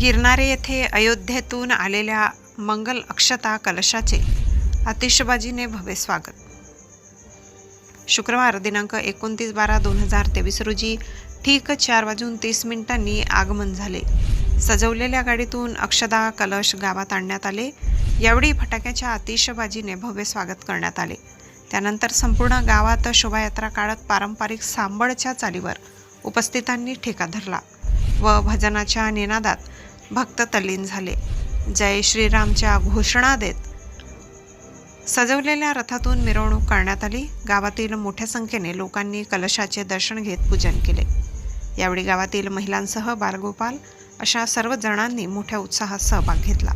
गिरणारे येथे अयोध्येतून आलेल्या मंगल अक्षता कलशाचे आतिषबाजीने भव्य स्वागत. शुक्रवार दिनांक एकोणतीस बारा दोन हजार तेवीस रोजी ठीक चार वाजून तीस मिनिटांनी आगमन झाले. सजवलेल्या गाडीतून अक्षदा कलश गावात आणण्यात आले. यावेळी फटाक्याच्या आतिषबाजीने भव्य स्वागत करण्यात आले. त्यानंतर संपूर्ण गावात शोभायात्रा काढत पारंपरिक सांबळच्या चालीवर उपस्थितांनी ठेका धरला व भजनाच्या निनादात भक्त तल्लीन झाले. जय श्रीरामच्या घोषणा देत सजवलेल्या रथातून मिरवणूक करण्यात आली. गावातील मोठ्या संख्येने लोकांनी कलशाचे दर्शन घेत पूजन केले. यावेळी गावातील महिलांसह बालगोपाल अशा सर्व जणांनी मोठ्या उत्साहात सहभाग घेतला.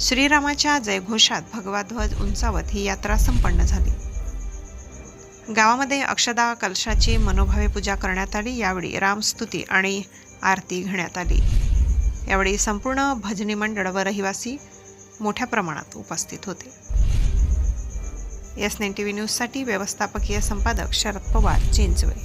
श्रीरामाच्या जयघोषात भगवा ध्वज उंचावत ही यात्रा संपन्न झाली. गावामध्ये अक्षदा कलशाची मनोभावे पूजा करण्यात आली. यावेळी रामस्तुती आणि आरती घेण्यात आली. यावेळी संपूर्ण भजनी मंडळ व रहिवासी मोठ्या प्रमाणात उपस्थित होते एस नाईन टी व्ही न्यूजसाठी व्यवस्थापकीय संपादक शरद पवार चिंचवे